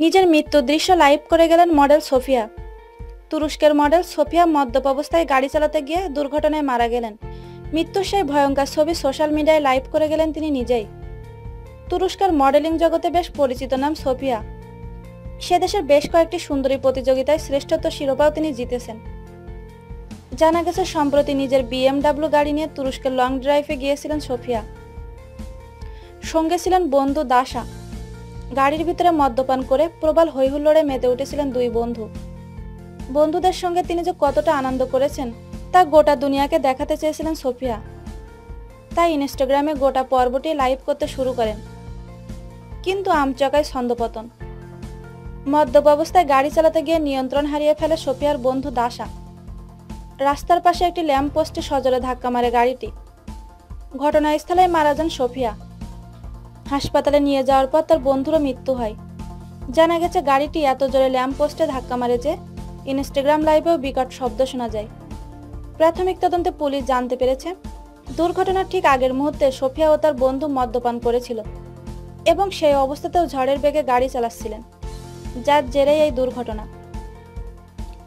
নিজের মৃত্যুর দৃশ্য লাইভ করে গেলেন মডেল সোফিয়া। তুরস্কের মডেল সোফিয়া মদ্যপ অবস্থায় গাড়ি চালাতে গিয়ে দুর্ঘটনায় মারা গেলেন। মৃত্যুর সেই ভয়ঙ্কর ছবি সোশ্যাল মিডিয়ায় লাইভ করে গেলেন তিনি নিজেই। তুরস্কের মডেলিং জগতে বেশ পরিচিত নাম সোফিয়া। সে দেশের বেশ কয়েকটি সুন্দরী প্রতিযোগিতায় শ্রেষ্ঠত্ব শিরোপাও তিনি জিতেছেন। জানা গেছে, সম্প্রতি নিজের বিএমডাব্লিউ গাড়ি নিয়ে তুরস্কের লং ড্রাইভে গিয়েছিলেন সোফিয়া। সঙ্গে ছিলেন বন্ধু দাসা গাড়ির ভিতরে মদ্যপান করে প্রবল হৈহুল্লোড়ে মেতে উঠেছিলেন দুই বন্ধু। বন্ধুদের সঙ্গে তিনি যে কতটা আনন্দ করেছেন, তা গোটা দুনিয়াকে দেখাতে চেয়েছিলেন সোফিয়া। তাই ইনস্টাগ্রামে গোটা পর্বটি লাইভ করতে শুরু করেন। কিন্তু আমচকায় ছন্দপতন। মদ্যপ অবস্থায় গাড়ি চালাতে গিয়ে নিয়ন্ত্রণ হারিয়ে ফেলে সোফিয়ার বন্ধু দাসা রাস্তার পাশে একটি ল্যাম্প পোস্টে সজলে ধাক্কা মারে গাড়িটি। ঘটনাস্থলে মারা যান সোফিয়া। হাসপাতালে নিয়ে যাওয়ার পর তার বন্ধুরও মৃত্যু হয়। জানা গেছে, গাড়িটি এত জোরে ল্যাম্প পোস্টে ধাক্কা মারে যে ইনস্টাগ্রাম লাইভেও বিকট শব্দ শোনা যায়। প্রাথমিক তদন্তে পুলিশ জানতে পেরেছে, দুর্ঘটনার ঠিক আগের মুহূর্তে সোফিয়া ও তার বন্ধু মদ্যপান করেছিল এবং সেই অবস্থাতেও ঝড়ের বেগে গাড়ি চালাচ্ছিলেন। যার জেরেই এই দুর্ঘটনা।